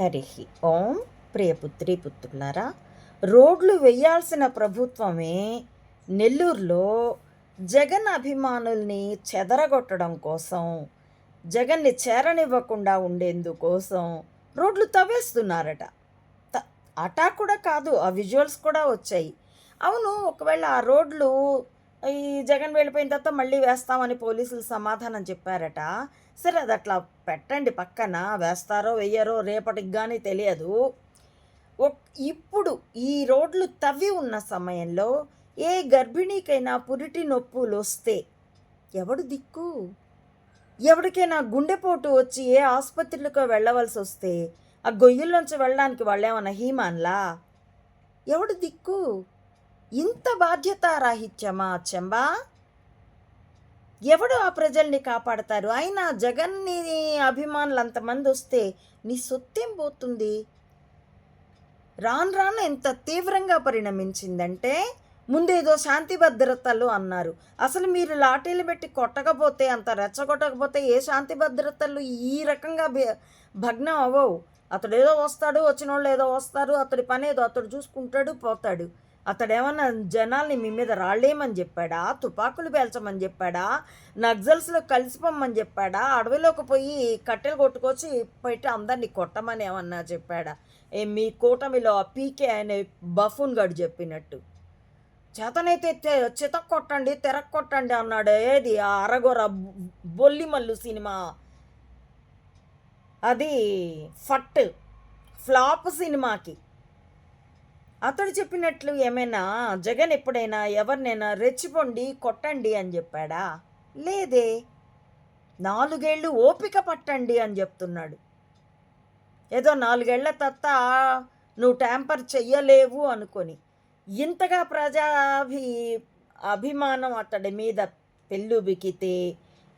హరి ఓం ప్రియపుత్రి పుత్రులారా రోడ్లు వేయాల్సిన ప్రభుత్వమే నెల్లూరులో జగన్ అభిమానుల్ని చెదరగొట్టడం కోసం జగన్ని చేరనివ్వకుండా ఉండేందుకోసం రోడ్లు తవ్వేస్తున్నారట. త- అటా కూడా కాదు ఆ విజువల్స్ కూడా వచ్చాయి. అవును ఒకవేళ ఆ రోడ్లు ఈ జగన్ వెళ్ళిపోయిన తర్వాత మళ్ళీ వేస్తామని పోలీసులు సమాధానం చెప్పారట. సరే అది అట్లా పెట్టండి పక్కన. వేస్తారో వెయ్యరో రేపటికి కానీ తెలియదు. ఇప్పుడు ఈ రోడ్లు తవ్వి ఉన్న సమయంలో ఏ గర్భిణీకైనా పురిటి నొప్పులు వస్తే ఎవడు దిక్కు? ఎవరికైనా గుండెపోటు వచ్చి ఏ ఆసుపత్రులకో వెళ్ళవలసి వస్తే ఆ గొయ్యిల్లోంచి వెళ్ళడానికి వాళ్ళేమన్నా హీమాన్లా? ఎవడు దిక్కు? ఇంత బాధ్యతారాహిత్యమా చెంబా? ఎవడు ఆ ప్రజల్ని కాపాడతారు? అయినా జగన్ని అభిమానులు అంతమంది వస్తే నీ సొత్తేం పోతుంది? రాను రాను ఎంత తీవ్రంగా పరిణమించిందంటే ముందేదో శాంతి భద్రతలు అన్నారు. అసలు మీరు లాఠీలు పెట్టి కొట్టకపోతే అంత రెచ్చగొట్టకపోతే ఏ శాంతి భద్రతలు ఈ రకంగా భగ్నం అవ్వవు. అతడు ఏదో వస్తాడు వచ్చిన వాళ్ళు ఏదో వస్తారు అతడి పని ఏదో అతడు చూసుకుంటాడు పోతాడు. అతడేమన్నా జనాల్ని మీ మీద రాళ్ళేయమని చెప్పాడా? తుపాకులు పేల్చమని చెప్పాడా? నక్సల్స్లో కలిసిపోమని చెప్పాడా? అడవిలోకి పోయి కట్టెలు కొట్టుకొచ్చి పెట్టి అందరినీ కొట్టమని ఏమన్నా చెప్పాడా? ఏ మీ కూటమిలో ఆ పీకే అనే బఫూన్ గడు చెప్పినట్టు. చేతనైతే చిత కొట్టండి తెరక్ కొట్టండి అన్నాడు. ఏది? ఆ అరగొర బొల్లిమల్లు సినిమా. అది ఫట్ ఫ్లాప్ సినిమాకి. అతడు చెప్పినట్లు ఏమైనా? జగన్ ఎప్పుడైనా ఎవరినైనా రెచ్చిపోండి కొట్టండి అని చెప్పాడా? లేదే. నాలుగేళ్ళు ఓపిక పట్టండి అని చెప్తున్నాడు. ఏదో నాలుగేళ్ళ తత్త నువ్వు ట్యాంపర్ చెయ్యలేవు అనుకొని. ఇంతగా ప్రజాభి అభిమానం అతడి మీద పెళ్ళుబికితే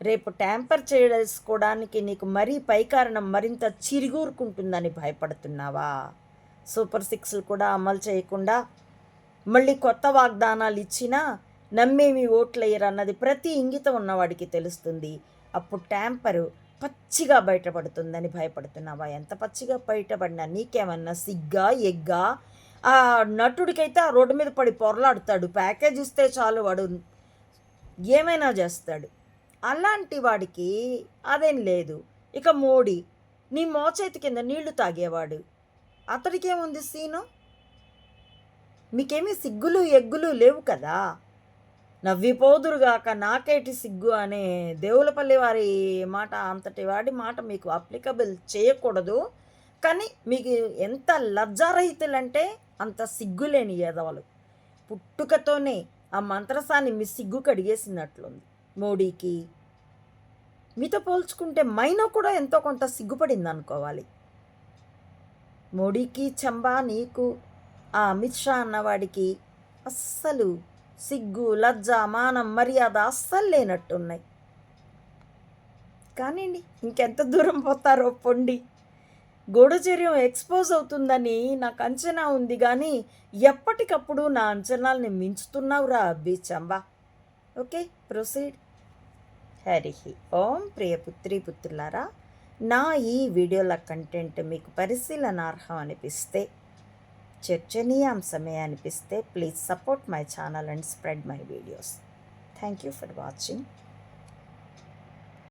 రేపు ట్యాంపర్ చేసుకోవడానికి నీకు మరీ పైకారణం మరింత చిరుగూరుకుంటుందని భయపడుతున్నావా? సూపర్ సిక్స్లు కూడా అమలు చేయకుండా మళ్ళీ కొత్త వాగ్దానాలు ఇచ్చినా నమ్మేమి ఓట్లయ్యరు అన్నది ప్రతి ఇంగితం ఉన్నవాడికి తెలుస్తుంది. అప్పుడు ట్యాంపరు పచ్చిగా బయటపడుతుందని భయపడుతున్నావా? ఎంత పచ్చిగా బయటపడినా నీకేమన్నా సిగ్గా ఎగ్గా? ఆ నటుడికైతే ఆ రోడ్డు మీద పడి పొరలాడుతాడు. ప్యాకేజ్ ఇస్తే చాలు వాడు ఏమైనా చేస్తాడు. అలాంటి వాడికి అదేం లేదు. ఇక మోడీ నీ మోచేతి కింద నీళ్ళు తాగేవాడు. అతడికేముంది సీను? మీకేమీ సిగ్గులు ఎగ్గులు లేవు కదా? నవ్విపోదురుగాక నాకేటి సిగ్గు అనే దేవులపల్లి వారి మాట అంతటి వాడి మాట మీకు అప్లికబుల్ చేయకూడదు. కానీ మీకు ఎంత లజ్జారహితులంటే అంత సిగ్గులేని ఎదవలు పుట్టుకతోనే ఆ మంత్రసాన్ని మీ సిగ్గు కడిగేసినట్లుంది మోడీకి. మీతో పోల్చుకుంటే మైనా కూడా ఎంతో కొంత సిగ్గుపడింది అనుకోవాలి మోడీకి చంబా నీకు. ఆ అమిత్ షా అన్నవాడికి అస్సలు సిగ్గు లజ్జ మానం మర్యాద అస్సలు లేనట్టున్నాయి. కానివ్వండి ఇంకెంత దూరం పోతారో పొండి. గూఢచర్యం ఎక్స్పోజ్ అవుతుందని నాకు అంచనా ఉంది కానీ ఎప్పటికప్పుడు నా అంచనాల్ని మించుతున్నావురా అబ్బి చంబా. Okay proceed. హరి ఓం ప్రియ పుత్రి పుత్రులారా నా ఈ వీడియోల కంటెంట్ మీకు పరిశీలనార్హం అనిపిస్తే చర్చనీయాంశమే అనిపిస్తే please support my channel and spread my videos thank you for watching